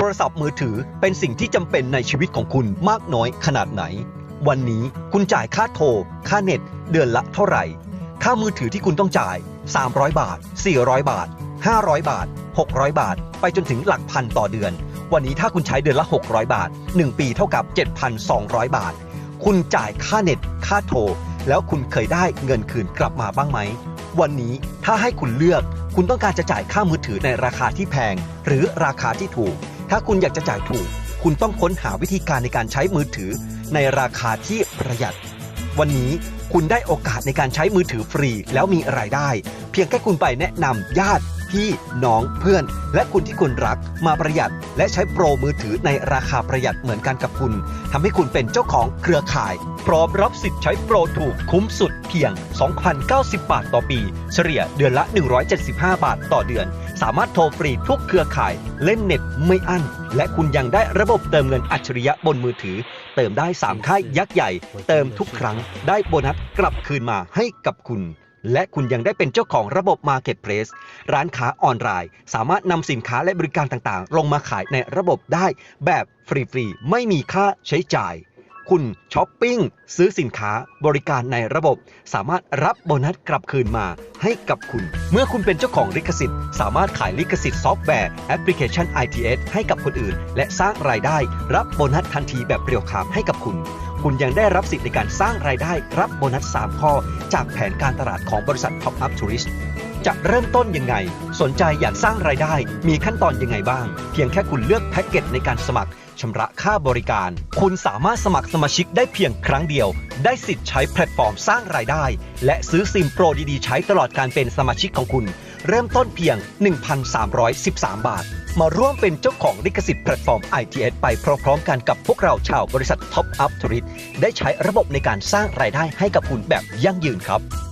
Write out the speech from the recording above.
ทรศัพท์มือถือเป็นสิ่งที่จำเป็นในชีวิตของคุณมากน้อยขนาดไหน วันนี้คุณจ่ายค่าโทร ค่าเน็ต เดือนละเท่าไหร่ ค่ามือถือที่คุณต้องจ่าย 300 บาท 400 บาท 500 บาท 600 บาท ไปจนถึงหลักพันต่อเดือน วันนี้ถ้าคุณใช้เดือนละ 600 บาท 1 ปีเท่ากับ 7,200 บาท คุณจ่ายค่าเน็ต ค่าโทร แล้วคุณเคยได้เงินคืนกลับมาบ้างไหม วันนี้ถ้าให้คุณเลือกคุณต้องการจะจ่ายค่ามือถือในราคาที่แพง หรือราคาที่ถูก ถ้าคุณอยากจะจ่ายถูก คุณต้องค้นหาวิธีการในการใช้มือถือ ในราคาที่ประหยัด วันนี้คุณได้โอกาสในการใช้มือถือฟรี แล้วมีรายได้ เพียงแค่คุณไปแนะนำญาติ พี่น้องเพื่อน และคุณที่คุณรักมาประหยัด และใช้โปรมือถือในราคาประหยัดเหมือนกันกับคุณทำให้คุณเป็นเจ้าของเครือข่าย พร้อมรับสิทธิ์ใช้โปรถูกคุ้มสุดเพียง 2,090 บาทต่อปี เฉลี่ยเดือนละ 175 บาทต่อเดือน สามารถโทรฟรีทุกเครือข่ายเล่นเน็ตไม่อั้น และคุณยังได้ระบบเติมเงินอัจฉริยะบนมือถือ เติมได้ 3 ค่ายยักษ์ใหญ่ เติมทุกครั้งได้โบนัสกลับคืนมาให้กับคุณ และคุณยังได้เป็นเจ้าของระบบ Marketplace ร้านค้าออนไลน์ สามารถนำสินค้าและบริการต่างๆ ลงมาขายในระบบได้แบบฟรี ๆ ไม่มีค่าใช้จ่าย คุณช้อปปิ้ง ซื้อสินค้าบริการในระบบ สามารถรับโบนัสกลับคืนมาให้กับคุณ เมื่อคุณเป็นเจ้าของลิขสิทธิ์ สามารถขายลิขสิทธิ์ซอฟต์แวร์แอปพลิเคชัน ITS ให้กับคนอื่น และสร้างรายได้ รับโบนัสทันทีแบบเรียวคามให้กับคุณ คุณยังได้รับสิทธิ์ในการสร้างรายได้ รับโบนัส 3 ข้อ จากแผนการตลาดของบริษัท Top Up Tourist จะเริ่มต้นยังไง สนใจอยากสร้างรายได้ มีขั้นตอนยังไงบ้าง เพียงแค่คุณเลือกแพ็กเกจในการสมัครชำระค่าบริการ คุณสามารถสมัครสมาชิกได้เพียงครั้งเดียวได้สิทธิ์ใช้แพลตฟอร์มสร้างรายได้ และซื้อซิมโปรดีๆ ใช้ตลอดการเป็นสมาชิกของคุณ เริ่มต้นเพียง 1,313 บาท มาร่วมเป็นเจ้าของลิขสิทธิ์แพลตฟอร์ม ITS ไปพร้อมๆกันกับพวกเราชาวบริษัท Top Up t o r i t ได้ใช้ระบบในการสร้างรายได้ให้กับคุณแบบยั่งยืนครับ